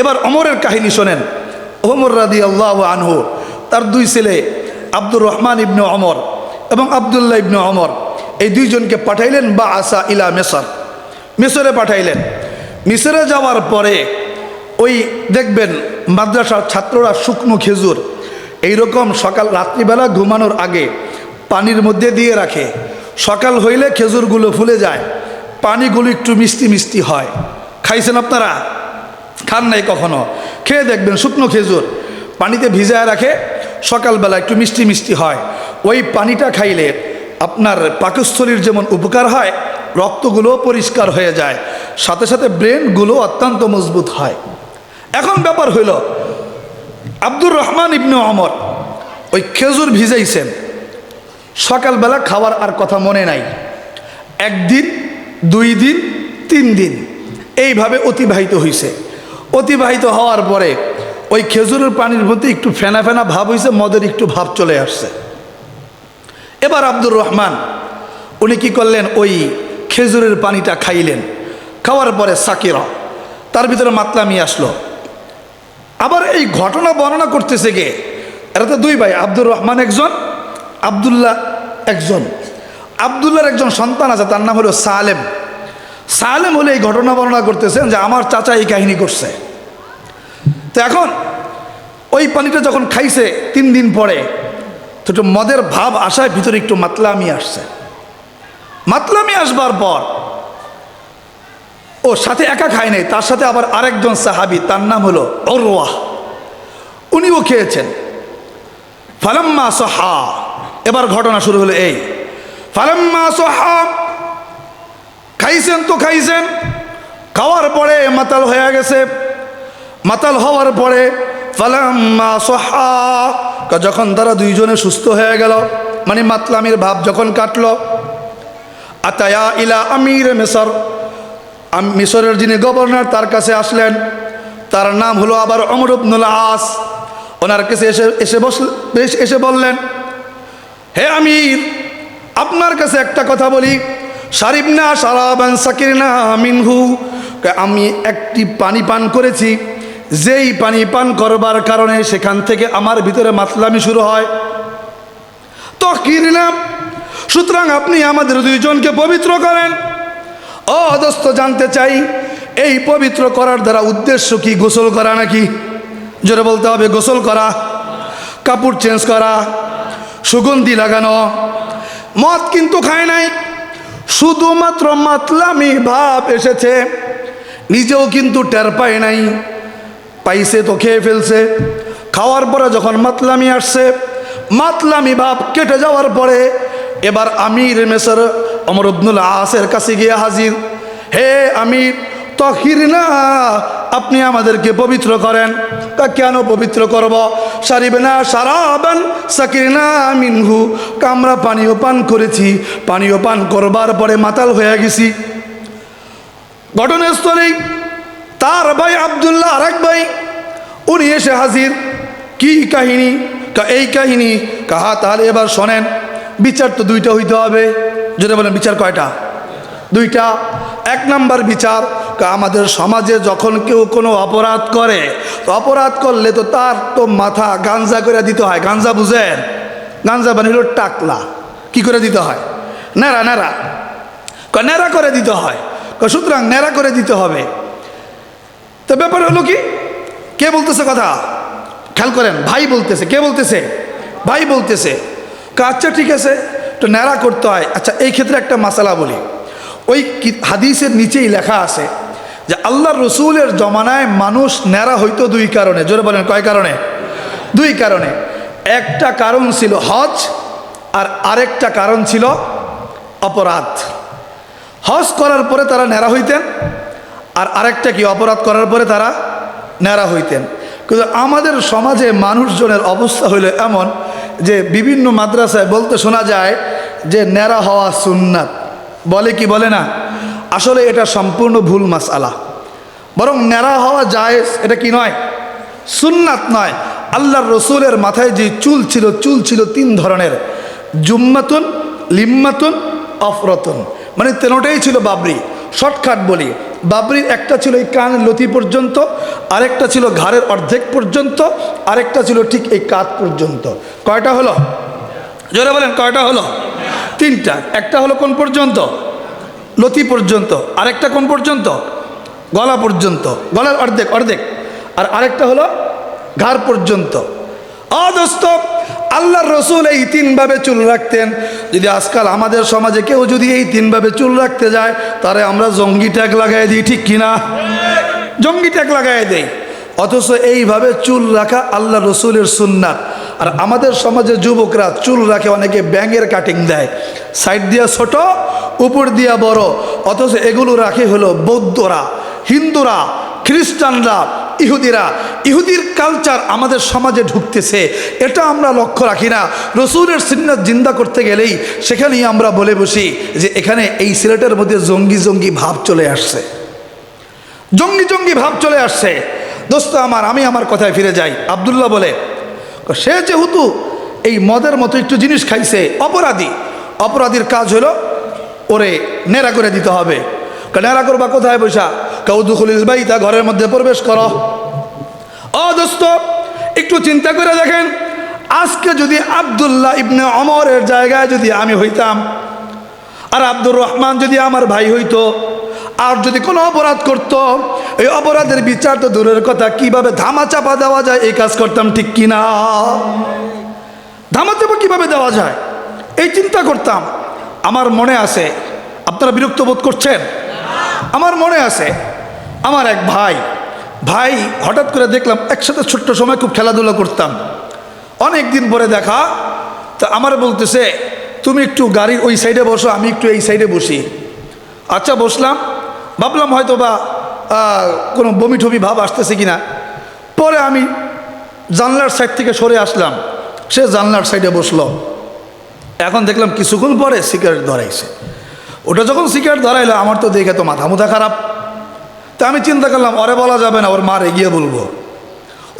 এবার অমরের কাহিনী শোনেন। ওমর রাদি আল্লাহ আনহু, তার দুই ছেলে আব্দুর রহমান ইবনে অমর এবং আবদুল্লাহ ইবনে অমর এই দুইজনকে পাঠাইলেন বা আসা ইলা মেসর। মিশরে পাঠাইলেন। মিশরে যাওয়ার পরে ওই দেখবেন মাদ্রাসার ছাত্ররা শুকনো খেজুর, এইরকম সকাল রাত্রিবেলা ঘুমানোর আগে পানির মধ্যে দিয়ে রাখে। সকাল হইলে খেজুরগুলো ফুলে যায়, পানিগুলো একটু মিষ্টি মিষ্টি হয়। খাইছেন আপনারা? খান নাই কখনো। খেয়ে দেখবেন শুকনো খেজুর। পানিতে ভিজায় রাখে, সকালবেলা একটু মিষ্টি মিষ্টি হয়। ওই পানিটা খাইলে আপনার পাকস্থলীর যেমন উপকার হয় রক্তগুলো পরিষ্কার হয়ে যায়। সাথে সাথে ব্রেনগুলো অত্যন্ত মজবুত হয়। এখন ব্যাপার হইল, আব্দুর রহমান ইবনে অমর ওই খেজুর ভিজাইছেন। সকালবেলা খাওয়ার আর কথা মনে নাই। একদিন, দুই দিন, তিন দিন, এইভাবে অতিবাহিত হয়েছে অতিবাহিত হওয়ার পরে ওই খেজুরের পানির মধ্যে একটু ফেনা ফেনা ভাব হয়েছে মদের একটু ভাব চলে আসছে। এবার আব্দুর রহমান, উনি কি করলেন? ওই খেজুরের পানিটা খাইলেন। খাওয়ার পরে সাকিরা, তার ভিতরে মাতলামি আসলো। আবার এই ঘটনা বর্ণনা করতেছে গে এরা তো দুই ভাই, আব্দুর রহমান একজন, আবদুল্লাহ একজন। আবদুল্লাহর একজন সন্তান আছে, তার নাম হলো সালেম। সালেম হলে এই ঘটনা বর্ণনা করতেছেন যে আমার চাচা এই কাহিনী করছে। তো এখন ওই পানিটা যখন খাইছে তিন দিন পরে, তো একটু মদের ভাব আসায় ভিতরে একটু মাতলামি আসছে। মাতলামি আসবার পর ও সাথে একা খায় নাই, তার সাথে আবার আরেকজন সাহাবি, তার নাম হলো অরওয়াহ উনিও খেয়েছেন। ফালাম্মা সহা, এবার ঘটনা শুরু হলো এই। ফালাম্মা সহা খাইছেন তো খাইছেন। খাওয়ার পরে মাতাল হয়ে গেছে। মাতাল হওয়ার পরে ফালাম্মা সহা, যখন তারা দুইজনে সুস্থ হয়ে গেল মানে মাতলামির ভাব যখন কাটলো, আতায়া ইলা আমির মেসর। মিশরের যিনি গভর্নর তার কাছে আসলেন। তার নাম হলো আবার অমর আব্দুল আস। ওনার কাছে এসে এসে বস এসে- এসে বললেন, হে আমির, আপনার কাছে একটা কথা বলি। সারিবনা সারাবান সাকিরনা মিনহু। আমি একটি পানি পান করেছি। যেই পানি পান করবার কারণে সেখান থেকে আমার ভিতরে মাতলামি শুরু হয়। তো কিরলাম সুতরাং আপনি আমাদের দুইজনকে পবিত্র করেন। ও দোস্ত, জানতে চাই, এই পবিত্র করার দ্বারা উদ্দেশ্য কি? গোসল করা নাকি? জোরে বলতে হবে, গোসল করা। কাপড় চেঞ্জ করা। সুগন্ধি লাগানো। মদ কিন্তু খায় নাই। শুধুমাত্র মাতলামি ভাব এসেছে। নিজেও কিন্তু টের পায় নাই। পাইছে তো খেয়ে ফেলছে। খাওয়ার পরে যখন মাতলামি আসছে, মাতলামি ভাব কেটে যাওয়ার পরে এবার আমির মেসর অমর আব্দুল আসের কাছে গিয়ে হাজির। হে আমির তহির না, আপনি আমাদেরকে পবিত্র করেন। তা কেন পবিত্র করব? সারিবে না, সারাবান, সাকির না, মিনহু। কামরা পানীয় পান করেছি। পানীয় পান করবার পরে মাতাল হয়ে গেছি। ঘটনাস্থলেই তার ভাই আবদুল্লাহ আরেক ভাই, উনি এসে হাজির। কি কাহিনী? কা, এই কাহিনী? কাহা, তাহলে এবার শোনেন। বিচার তো দুইটা হইতে হবে। যদি বলেন, বিচার কয়টা? দুইটা। এক নাম্বার বিচার আমাদের সমাজে যখন কেউ কোনো অপরাধ করে, তো অপরাধ করলে তো তার তো মাথা গাঞ্জা করে দিতে হয়। গাঞ্জা বুঝেন? গাঞ্জা হলো টাকলা। কি করে দিতে হয়? নেড়া নেড়া ন্যাড়া করে দিতে হয়। সুতরাং ন্যাড়া করে দিতে হবে। তো ব্যাপার হলো কি? কে বলতেছে কথা? খেয়াল করেন, ভাই বলতেছে। কে বলতেছে? ভাই বলতেছে। আচ্ছা ঠিক আছে। তো ন্যাড়া করতে হয়। আচ্ছা এই ক্ষেত্রে একটা মাসালা বলি। ওই হাদিসের নিচেই লেখা আছে যে আল্লাহ রসুলের জমানায় মানুষ ন্যাড়া হইতো দুই কারণে। জোরে বলেন, কয় কারণে? দুই কারণে। একটা কারণ ছিল হজ আর আরেকটা কারণ ছিল অপরাধ। হজ করার পরে তারা ন্যাড়া হইতেন আর আরেকটা কি, অপরাধ করার পরে তারা ন্যাড়া হইতেন। কিন্তু আমাদের সমাজে মানুষজনের অবস্থা হইল এমন যে বিভিন্ন মাদ্রাসায় বলতে শোনা যায় যে ন্যাড়া হওয়া সুন্নাত। বলে কি বলে না? আসলে এটা সম্পূর্ণ ভুল মাসালা বরং ন্যাড়া হওয়া যায় এটা কি নয়? সুন্নাত নয়। আল্লাহর রসুলের মাথায় যে চুল ছিল চুল ছিল তিন ধরনের। জুম্মাতুন, লিম্মাতুন, অফরতুন। মানে তেনোটাই ছিল বাবরি। শর্টকাট বলি। বাবরির একটা ছিল এই কান লতি পর্যন্ত, আরেকটা ছিল ঘাড়ের অর্ধেক পর্যন্ত, আরেকটা ছিল ঠিক এই কাত পর্যন্ত। কয়টা হলো? জোরে বলেন, কয়টা হলো? তিনটা। একটা হলো কোন পর্যন্ত? লতি পর্যন্ত। আরেকটা কোন পর্যন্ত? গলা পর্যন্ত। গলার অর্ধেক অর্ধেক। আর আরেকটা হলো ঘাড় পর্যন্ত। অদস্ত আল্লাহর রসুল এই তিনভাবে চুল রাখতেন। যদি আজকাল আমাদের সমাজে কেউ যদি এই তিনভাবে চুল রাখতে যায় তাহলে আমরা জঙ্গি ট্যাগ লাগাই দিই, ঠিক কিনা? জঙ্গি ট্যাগ লাগাই দেই। অথচ এইভাবে চুল রাখা আল্লাহ রসুলের সুন্নাত। আর আমাদের সমাজে যুবকরা চুল রাখে, অনেকে ব্যাঙের কাটিং দেয়। সাইড দিয়া ছোট, উপর দিয়া বড়। অথচ এগুলো রাখে হলো বৌদ্ধরা, হিন্দুরা, খ্রিস্টানরা, ইহুদিরা। ইহুদির কালচার আমাদের সমাজে ঢুকতেছে। এটা আমরা লক্ষ্য রাখি না। রসুলের সিন্নাত জিন্দা করতে গেলেই সেখানেই আমরা বলে বসি যে এখানে এই সিলেটের মধ্যে জঙ্গি জঙ্গি ভাব চলে আসছে। জঙ্গি জঙ্গি ভাব চলে আসছে। দোস্ত আমার, আমি আমার কথায় ফিরে যাই। আবদুল্লাহ বলে সে যেহেতু এই মদের মতো একটু জিনিস খাইছে, অপরাধী। অপরাধীর কাজ হলো ওরে নেড়া করে দিতে হবে। নেড়া করবা কোথায় বৈশা? কৌদুখুলিল বাইতা, ঘরের মধ্যে প্রবেশ করো। ও দোস্ত, একটু চিন্তা করে দেখেন, আজকে যদি আবদুল্লাহ ইবনে অমরের জায়গায় যদি আমি হইতাম, আর আব্দুর রহমান যদি আমার ভাই হইতো আর যদি কোনো অপরাধ করত, এই অপরাধের বিচার তো দূরের কথা, কীভাবে ধামা চাপা দেওয়া যায়, এই কাজ করতাম ঠিক কিনা? ধামা চাপা কীভাবে দেওয়া যায়? এই চিন্তা করতাম। আমার মনে আছে, আপনারা বিরক্ত বোধ করছেন? আমার মনে আছে, আমার এক ভাই ভাই হঠাৎ করে দেখলাম, একসাথে ছোট্ট সময় খুব খেলাধুলা করতাম। অনেক দিন পরে দেখা, তা আমার বলতেছে, তুমি একটু গাড়ির ওই সাইডে বসো, আমি একটু এই সাইডে বসি। আচ্ছা বসলাম। ভাবলাম হয়তো বা কোনো বমি টমি ভাব আসতেছে কি না পরে আমি জানলার সাইড থেকে সরে আসলাম। সে জানলার সাইডে বসল। এখন দেখলাম কিছুক্ষণ পরে সিগারেট ধরাইছে। ওটা যখন সিগারেট ধরাইলো, আমার তো দেখে তো মাথা মুথা খারাপ। তা আমি চিন্তা করলাম ওরে বলা যাবে না, ওর মার এগিয়ে বলব।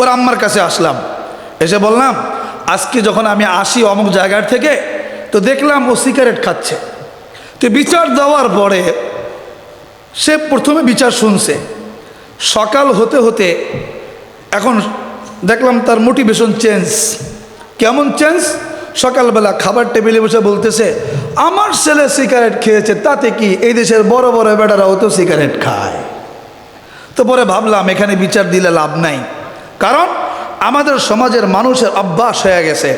ওর আম্মার কাছে আসলাম। এসে বললাম, আজকে যখন আমি আসি অমুক জায়গার থেকে, তো দেখলাম ও সিগারেট খাচ্ছে। তো বিচার দেওয়ার পরে সে প্রথমে বিচার শুনছে। সকাল হতে হতে এখন দেখলাম তার মোটিভেশন চেঞ্জ কেমন চেঞ্জ সকালবেলা খাবার টেবিলে বসে বলতেছে, আমার ছেলে সিগারেট খেয়েছে, তাতে কি এই দেশের বড় বড় বেটারাও তো সিগারেট খায়? তো পরে ভাবলাম, এখানে বিচার দিলে লাভ নাই। কারণ আমাদের সমাজের মানুষের অভ্যাস হয়ে গেছে।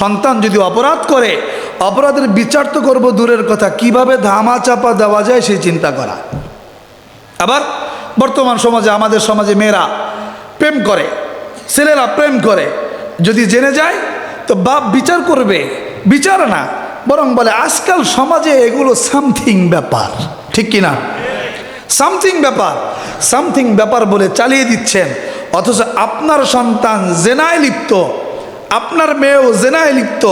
সন্তান যদি অপরাধ করে অপরাধের বিচার তো করব দূরের কথা। কীভাবে ধামা চাপা দেওয়া যায় সেই চিন্তা করা। আবার বর্তমান সমাজে, আমাদের সমাজে মেয়েরা প্রেম করে, ছেলেরা প্রেম করে। যদি জেনে যায়, তো বাপ বিচার করবে। বিচার না, বরং বলে, আজকাল সমাজে এগুলো সামথিং ব্যাপার। ঠিক কিনা সামথিং ব্যাপার। সামথিং ব্যাপার বলে চালিয়ে দিচ্ছেন। অথচ আপনার সন্তান জেনায় লিপ্ত, আপনার মেয়েও জেনায় লিপ্ত।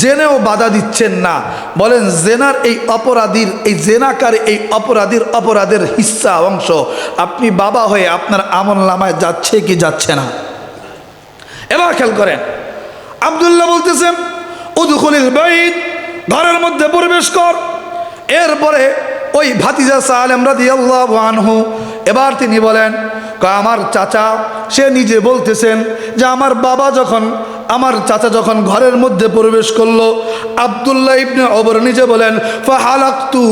জেনেও বাধা দিচ্ছেন না। বলেন, জেনার এই অপরাধীর, এই জেনাকার এই অপরাধীর অপরাধের হিস্সা অংশ আপনি বাবা হয়ে আপনার আমল নামায় যাচ্ছে কি যাচ্ছে না? এবার খেয়াল করেন, আবদুল্লাহ বলতেছেন, উদুখলিল বাইত, ঘরের মধ্যে প্রবেশ কর। এরপরে ওই ভাতিজা সালেম রাদিয়াল্লাহু আনহু এবার তিনি বলেন আমার চাচা, সে নিজে বলতেছেন যে আমার বাবা যখন আমার চাচা যখন ঘরের মধ্যে প্রবেশ করল, আবদুল্লাহ ইবনে অবর নিজে বলেন, ফাহালাক্তু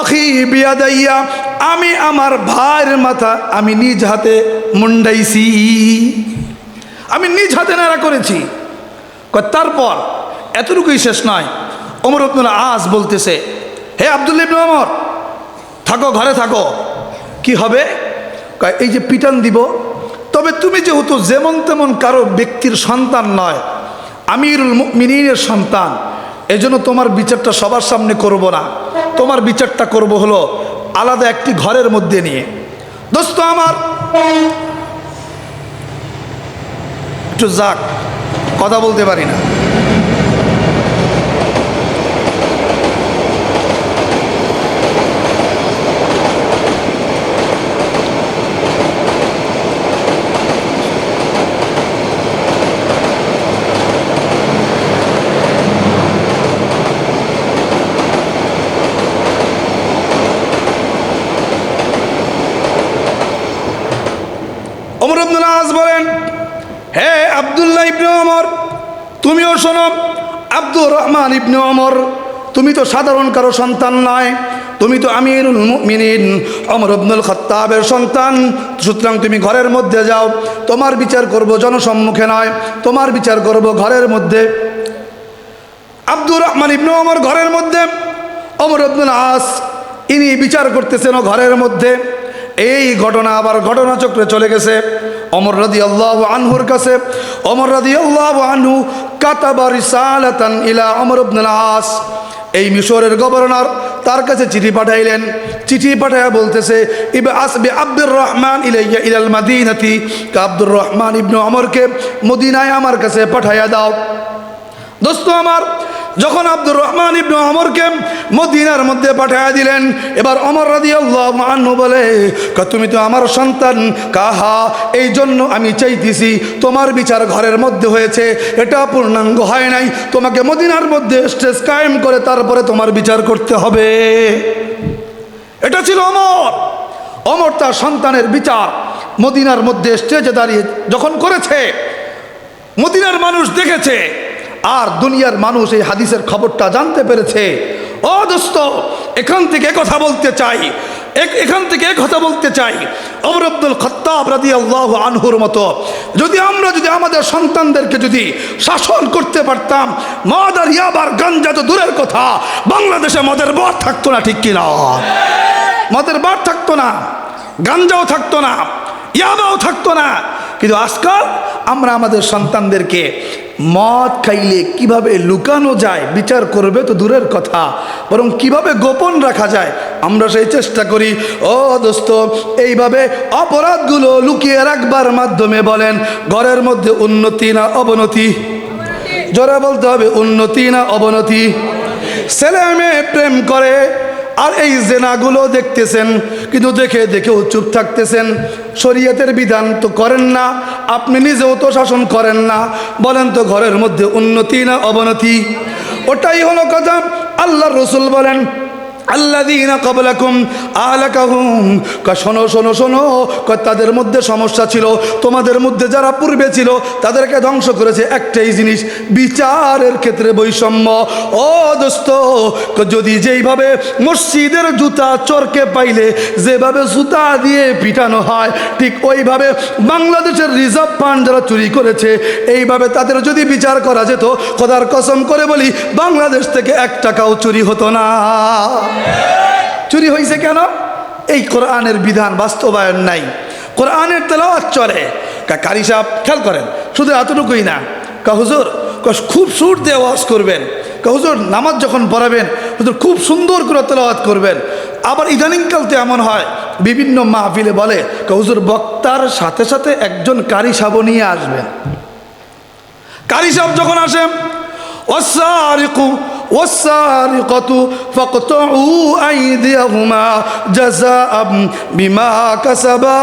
আখি বিয়াদাইয়া, আমি আমার ভাইয়ের মাথা আমি নিজ হাতে মুন্ডাইছি। আমি নিজ হাতে নাড়া করেছি। তারপর এতটুকুই শেষ নয়। অমর আব্দুল আজ বলতেছে, হে আবদুল্লা ইবনে ওমর, থাকো, ঘরে থাকো। কি হবে? এই যে পিটান দিব তবে তুমি যেহেতু যেমন তেমন কারও ব্যক্তির সন্তান নয়, আমিরুল মিনীর সন্তান, এজন্য তোমার বিচারটা সবার সামনে করব না। তোমার বিচারটা করব হলো আলাদা একটি ঘরের মধ্যে নিয়ে। দোস্ত আমার, একটু যাক, কথা বলতে পারি না। ইবনে অমর তুমিও শোনো, আব্দুর রহমান ইবনে অমর তুমি তো সাধারণ কারও সন্তান নয়, তুমি তো আমিরুল মুমিনিন অমর আব্দুল খত্তাবের সন্তান। সুতরাং তুমি ঘরের মধ্যে যাও, তোমার বিচার করব জনসম্মুখে নয়, তোমার বিচার করব ঘরের মধ্যে। আব্দুর রহমান ইবনে অমর ঘরের মধ্যে অমর আব্দুল আস, ইনি বিচার করতেছেন ঘরের মধ্যে। এই ঘটনা আবার ঘটনাচক্রে চলে গেছে। অমর রাদি আল্লাহ আনহুর কাছে। অমর রাদি আল্লাহ আনহু কাতাবা রিসালাতান ইলা অমর আস। এই মিশরের গভর্নর তার কাছে চিঠি পাঠাইলেন। চিঠি পাঠাইয়া বলতেছে ইবে আসবে আব্দুর রহমান ইলাইয়া ইলাল মাদিনাতি। আব্দুর রহমান ইবনু অমরকে মদিনায় আমার কাছে পাঠাইয়া দাও। দোস্ত আমার যখন আব্দুর রহমান ইবনু অমরকে মদিনার মধ্যে পাঠিয়ে দিলেন, এবার অমর রাদি আল্লাহ বলে, "কা তুমি তো আমার সন্তান, কাহা? এই জন্য আমি চাইতেছি তোমার বিচার ঘরের মধ্যে হয়েছে। এটা পূর্ণাঙ্গ হয় নাই। তোমাকে মদিনার মধ্যে স্টেজ কায়েম করে তারপরে তোমার বিচার করতে হবে। এটা ছিল অমর অমর তার সন্তানের বিচার মদিনার মধ্যে স্টেজে দাঁড়িয়ে যখন করেছে, মদিনার মানুষ দেখেছে আর দুনিয়ার মানুষ এই হাদিসের খবরটা জানতে পেরেছে। ও দোস্ত, এখান থেকে কথা বলতে চাই। এখান থেকে কথা বলতে চাই। অমর আব্দুল খত্তাব আল্লাহ আনহুর মতো, যদি আমরা যদি আমাদের সন্তানদেরকে যদি শাসন করতে পারতাম মদ আর ইয়াবার গাঞ্জা তো দূরের কথা, বাংলাদেশে মদের বার থাকতো না, ঠিক কিনা? মদের বার থাকতো না, গাঞ্জাও থাকতো না, ইয়াবাও থাকতো না কিন্তু আজকাল আমরা আমাদের সন্তানদেরকে মদ খাইলে কীভাবে লুকানো যায়, বিচার করবে তো দূরের কথা, বরং কীভাবে গোপন রাখা যায়, আমরা সেই চেষ্টা করি। ও দোস্ত, এইভাবে অপরাধগুলো লুকিয়ে রাখবার মাধ্যমে বলেন, ঘরের মধ্যে উন্নতি না অবনতি? জোরে বলতে হবে, উন্নতি না অবনতি? ছেলে মেয়ে প্রেম করে আর এই জেনাগুলো দেখতেছেন, কিন্তু দেখে দেখেও চুপ থাকতেছেন। শরীয়তের বিধান তো করেন না, আপনি নিজেও তো শাসন করেন না। বলেন তো ঘরের মধ্যে উন্নতি না অবনতি? ওটাই হলো কথা। আল্লাহ রসুল বলেন শোনো শোনো শোনো তাদের মধ্যে সমস্যা ছিল। তোমাদের মধ্যে যারা পূর্বে ছিল, তাদেরকে ধ্বংস করেছে একটাই জিনিস, বিচারের ক্ষেত্রে বৈষম্য। ও দোস্ত যদি যেইভাবে মসজিদের জুতা চরকে পাইলে, যেভাবে জুতা দিয়ে পিটানো হয়, ঠিক ওইভাবে বাংলাদেশের রিজার্ভ ফান্ড যারা চুরি করেছে, এইভাবে তাদের যদি বিচার করা যেত, খোদার কসম করে বলি, বাংলাদেশ থেকে এক টাকাও চুরি হতো না। চুরি হয়েছে কেন? এই কোরআনের বিধান বাস্তবায়ন নাই। কোরআনের তেলাওয়াত চলে। কারি সাহেব, খেয়াল করেন, শুধু এতটুকুই না। কাহুজুর খুব সুর দিয়ে ওয়াজ করবেন। কাহুজুর নামাজ যখন পড়াবেন, হুজুর খুব সুন্দর করে তেলাওয়াত করবেন। আবার ইদানিংকালতে এমন হয়, বিভিন্ন মাহফিলে বলে কাহুজুর বক্তার সাথে সাথে একজন কারি সাব নিয়ে আসবেন। কারি সাহেব যখন আসেন ওয়াসারিকাতু ফাকতাউ আইদিয়াহুমা জাযাআম বিমা কাসাবা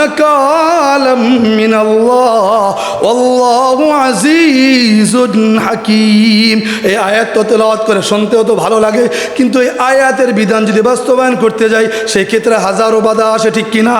নাকালাম মিনাল্লাহ ওয়াল্লাহু আজিজুন হাকীম এই আয়াত তো তেলাওয়াত করে শুনতেও তো ভালো লাগে, কিন্তু এই আয়াতের বিধান যদি বাস্তবায়ন করতে যাই, সেক্ষেত্রে হাজারো বাধা আসে ঠিক কিনা?